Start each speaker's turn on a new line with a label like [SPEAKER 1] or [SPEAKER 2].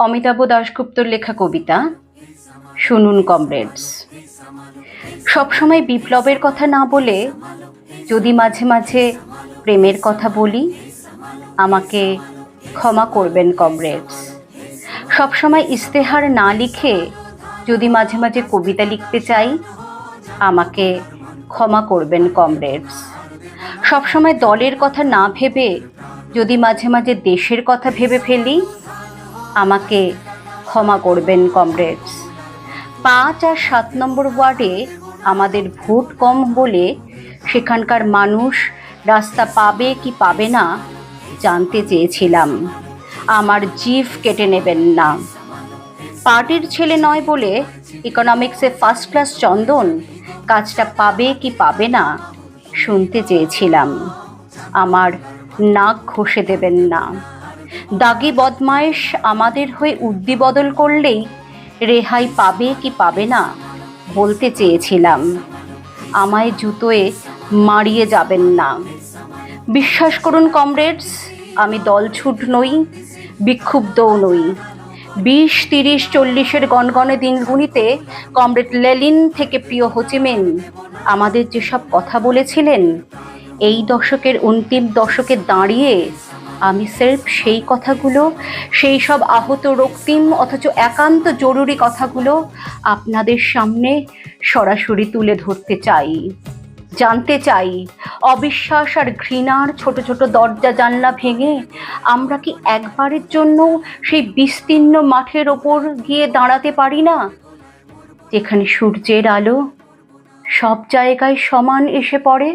[SPEAKER 1] অমিতাভ দাশগুপ্তর লেখা কবিতা, শুনুন কমরেডস। সবসময় বিপ্লবের কথা না বলে যদি মাঝে মাঝে প্রেমের কথা বলি, আমাকে ক্ষমা করবেন কমরেডস। সবসময় ইস্তেহার না লিখে যদি মাঝে মাঝে কবিতা লিখতে চাই, আমাকে ক্ষমা করবেন কমরেডস। সবসময় দলের কথা না ভেবে যদি মাঝে মাঝে দেশের কথা ভেবে ফেলি আমাকে ক্ষমা করবেন, কমরেডস। পাঁচ আর সাত নম্বর ওয়ার্ডে আমাদের ভোট কম বলে সেখানকার মানুষ রাস্তা পাবে কি পাবে না জানতে চেয়েছিলাম। আমার জিভ কেটে নেবেন না। পার্টির ছেলে নয় বলে ইকোনমিক্সে ফার্স্ট ক্লাস চন্দন কাজটা পাবে কি পাবে না শুনতে চেয়েছিলাম। আমার নাক ঘষে দেবেন না। দাগি বদমায়েশ আমাদের হয়ে উদ্দি বদল করলেই রেহাই পাবে কি পাবে না বলতে চেয়েছিলাম। আমায় জুতোয় মারিয়ে যাবেন না। বিশ্বাস করুন কমরেডস, আমি দলছুট নই, বিক্ষুব্ধও নই। বিশ, তিরিশ, চল্লিশের গনগনে দিনগুলিতে কমরেড লেলিন থেকে প্রিয় হোচিমিন, আমাদের যেসব কথা বলেছিলেন, এই দশকের অন্তিম দশকে দাঁড়িয়ে আমি স্রেফ সেই কথাগুলো, সেই সব আহত রক্তিম অথচ একান্ত জরুরি কথাগুলো আপনাদের সামনে সরাসরি তুলে ধরতে চাই, জানতে চাই। অবিশ্বাস আর ঘৃণার ছোট ছোট দরজা জানলা ভেঙে আমরা কি একবারের জন্য সেই বিস্তীর্ণ মাঠের ওপর গিয়ে দাঁড়াতে পারি না? যেখানে সূর্যের আলো সব জায়গায় সমান এসে পড়ে